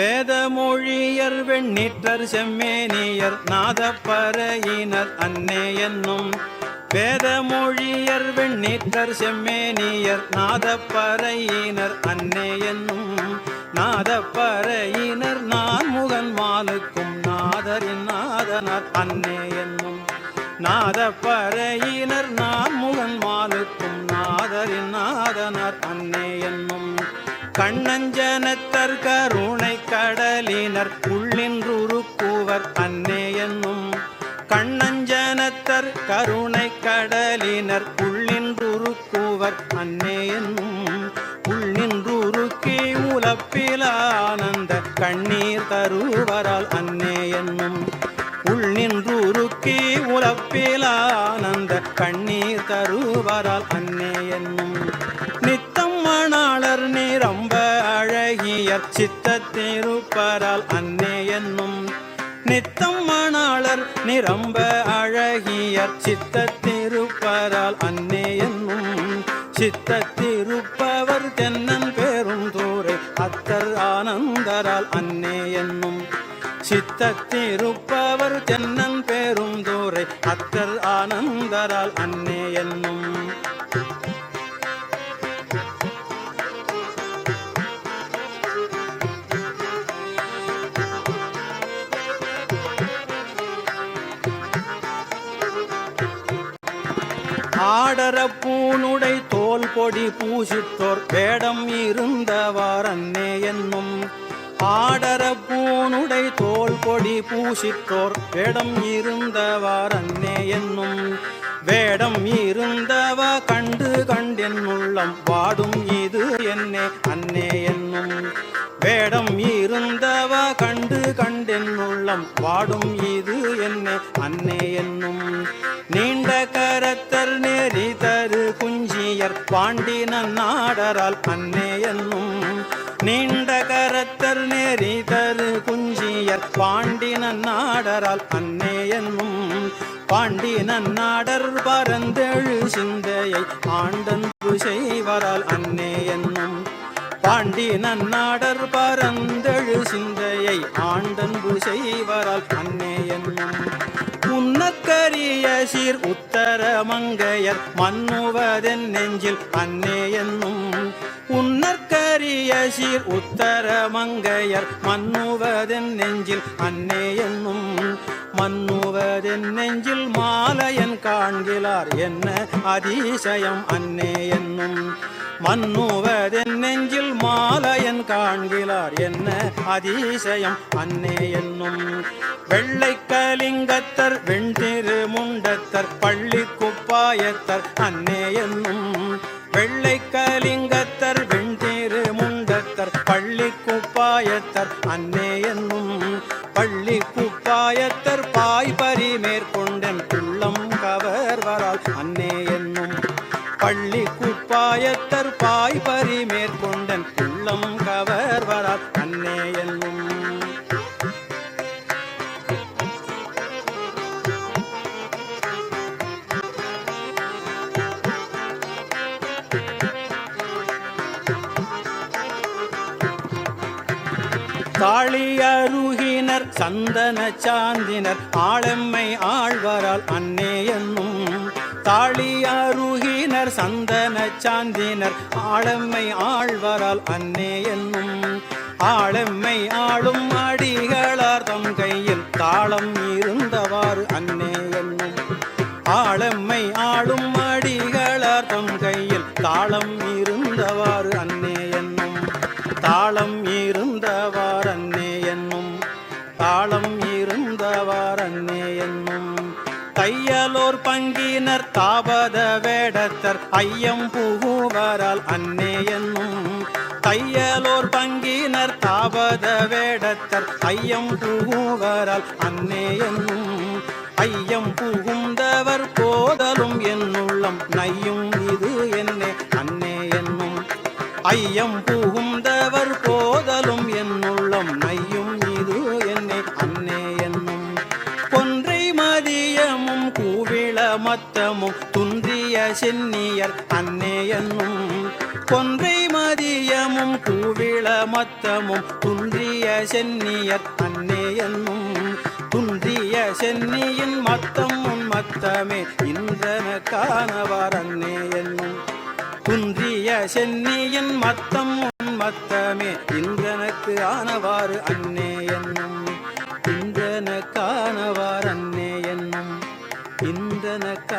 வேதமொழியர் வெண்ணீற்றர் செம்மேனியர் நாதப்பறையினர் அன்னே என்னும். வேதமொழியர் வெண்ணீற்றர் செம்மேனியர் நாதப்பறையினர் அன்னே என்னும். நாதப்பறையினர் நான் முகன் மாலுக்கும் நாதரின் நாதனார் அன்னே என்னும். நாதப்பறையினர் நான் நஞ்சனத்தர் கருணை கடலினர் உள்ளின்றுருக்குவர் அன்னே என்னும். கண்ணஞ்சனத்தர் கருணை கடலினர் உள்ளின்றுருக்குவர் அன்னே என்னும். உள்ளின்றுருக்கி உலப்பிலானந்த கண்ணீர் தருவரால் அன்னே என்னும். உள்நின்றுருக்கி உலப்பிலானந்த கண்ணீர் தருவரால் அன்னே என்னும். அழகியர் சித்தத்திருப்பரால் அன்னே என்னும் நித்தம் மணாளர் நிரம்ப அழகியர். சித்தத்திருப்பரால் அன்னே என்னும் சித்தத்திருப்பவர் தென்னன் பெரும் தூரை அத்தர் ஆனந்தரால் அன்னே என்னும் சித்தத்திருப்பவர் தென்னன் பெரும் தூரை அத்தர் ஆனந்தரால் அன்னே என்னும் ஆடர பூனுடை தோல் பொடி பூசித்தோர் வேடம் இருந்தவார் அன்னே என்னும். ஆடர பூனுடை தோல் பொடி பூசித்தோர் வேடம் இருந்தவார் அன்னே என்னும். வேடம் இருந்தவ கண்டு கண்டென் உள்ளம். வாடும் இது என்னே அன்னே என்னும். வேடம் இருந்தவ கண்டு கண்டென் உள்ளம் வாடும் இது என்ன? அன்னை என்னும் நீண்ட கரத்தர் நெறி தரு குஞ்சியர் பாண்டின நாடரால் அன்னை என்னும் நீண்ட கரத்தர் நெறி தரு குஞ்சியர் பாண்டின நாடரால் அன்னே என்னும் பாண்டின நாடர் பரந்தெழு சிந்தையை ஆண்டன்பு செய்வரால் அன்னே என்னும் பாண்டி நன்னாடர் பரந்தெழு உன்னக்கரிய சீர் உத்தர மங்கையர் மன்னுவதென் நெஞ்சில் அன்னே என்னும். உன்னற்கரிய சீர் உத்தர மங்கையர் மன்னுவதென் நெஞ்சில் அன்னே என்னும். மன்னுவதென் நெஞ்சில் மாலையன் காண்கிறார் என்ன அதிசயம் அன்னே என்னும். மன்னுவதென் நெஞ்சில் மாலை காண்கிறார் என்ன அதிசயம்? அன்னே என்னும் வெள்ளை கலிங்கத்தர் வெண்திரு முண்டத்தர் பள்ளி குப்பாயத்தர் அன்னே என்னும் வெள்ளை கலிங்கத்தர் வெண்திரு முண்டத்தர் பள்ளி குப்பாயத்தர் அன்னே என்னும் பள்ளி குப்பாயத்தர் தாளி அருகினர் சந்தன சாந்தினர் ஆளம்மை ஆழ்வரால் அன்னே என்னும். தாளி அருகினர் சந்தன சாந்தினர் ஆளம்மை ஆழ்வரால் அன்னே என்னும். ஆளம்மை ஆளும் அடிகளார் தம் கையில் தாளம் இருந்தவாறு அன்னே என்னும். ஆளம்மை ஆளும் அடிகளார் தம் கையில் தாளம் தாளம் இருந்தவார் அன்னே என்னும் தையலோர் பங்கினர் தாபத வேடத்தர் ஐயம் புகுவரால் அன்னே என்னும் தையலோர் பங்கினர் தாபத வேடத்தர் ஐயம் புகுவரால் அன்னே என்னும் ஐயம் புகுந்தவர் போதலும் என்னுள்ளம் நையும் இது என்னே அன்னே என்னும் ஐயம் புகுந்த கூவிள மத்தமும் துன்றிய சென்னியர் அன்னே என்னும் கொன்றை மதியமும் கூவிள மத்தமும் துன்றிய சென்னியர் அன்னே என்னும் துன்றிய சென்னியின் மத்தம் உன் மத்தமே இன்றன காணவார் அன்னே என்னும் குன்றிய சென்னியின் மத்தம் உன் மத்தமே இன்றனக்கு ஆனவாறு அன்னே ಗಗನಕ್ಕೆ